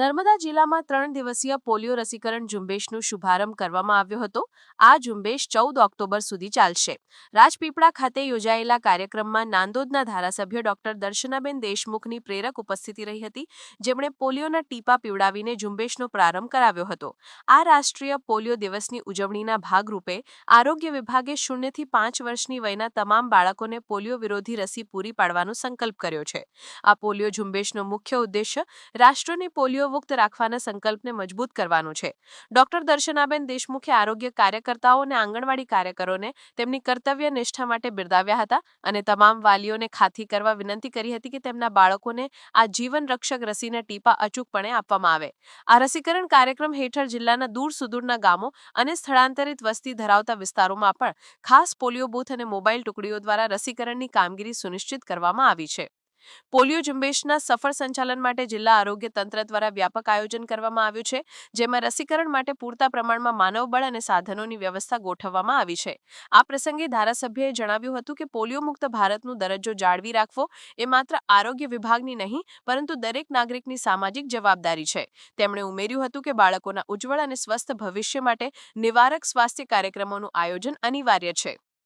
નર્મદા જિલ્લામાં ત્રણ દિવસીય પોલિયો રસીકરણ ઝુંબેશનો શુભારંભ કરવામાં આવ્યો હતો. આ ઝુંબેશ ચૌદ ઓક્ટોબર સુધી ચાલશે. રાજપીપળા ખાતે યોજાયેલા કાર્યક્રમમાં નાંદોદના ધારાસભ્ય ડોક્ટર દર્શનાબેન દેશમુખની પ્રેરક ઉપસ્થિતિ રહી હતી. જેમણે પોલિયોના ટીપા પીવડાવીને ઝુંબેશનો પ્રારંભ કરાવ્યો હતો. આ રાષ્ટ્રીય પોલિયો દિવસની ઉજવણીના ભાગરૂપે આરોગ્ય વિભાગે શૂન્યથી પાંચ વર્ષની વયના તમામ બાળકોને પોલિયો વિરોધી રસી પૂરી પાડવાનો સંકલ્પ કર્યો છે. આ પોલિયો ઝુંબેશનો મુખ્ય ઉદ્દેશ્ય રાષ્ટ્રને પોલિયો મુક્ત રાખવાના સંકલ્પને મજબૂત કરવાનો છે. ડોક્ટર દર્શનાબેન દેશમુખે આરોગ્ય કાર્યકર્તાઓ અને આંગણવાડી કાર્યકરોને તેમની કર્તવ્ય નિષ્ઠા માટે બિરદાવ્યા હતા અને તમામ વાલીઓને ખાતરી કરવા વિનંતી કરી હતી કે તેમના બાળકોને આ જીવન રક્ષક રસીના ટીપા અચૂકપણે આપવામાં આવે. આ રસીકરણ કાર્યક્રમ હેઠળ જિલ્લાના દૂર સુદૂરના ગામો અને સ્થળાંતરિત વસ્તી ધરાવતા વિસ્તારોમાં પણ ખાસ પોલિયો બૂથ અને મોબાઈલ ટુકડીઓ દ્વારા રસીકરણની કામગીરી સુનિશ્ચિત કરવામાં આવી છે. પોલિયો ઝુંબેશના સફળ સંચાલન માટે જિલ્લા આરોગ્ય તંત્ર દ્વારા વ્યાપક આયોજન કરવામાં આવ્યું છે, જેમાં રસીકરણ માટે પૂરતા પ્રમાણમાં માનવબળ અને સાધનોની વ્યવસ્થા ગોઠવવામાં આવી છે. આ પ્રસંગે ધારાસભ્યએ જણાવ્યું હતું કે, પોલિયો મુક્ત ભારતનો દરજ્જો જાળવી રાખવો એ માત્ર આરોગ્ય વિભાગની નહીં, પરંતુ દરેક નાગરિકની સામાજિક જવાબદારી છે. તેમણે ઉમેર્યું હતું કે, બાળકોના ઉજ્જવળ અને સ્વસ્થ ભવિષ્ય માટે નિવારક સ્વાસ્થ્ય કાર્યક્રમોનું આયોજન અનિવાર્ય છે.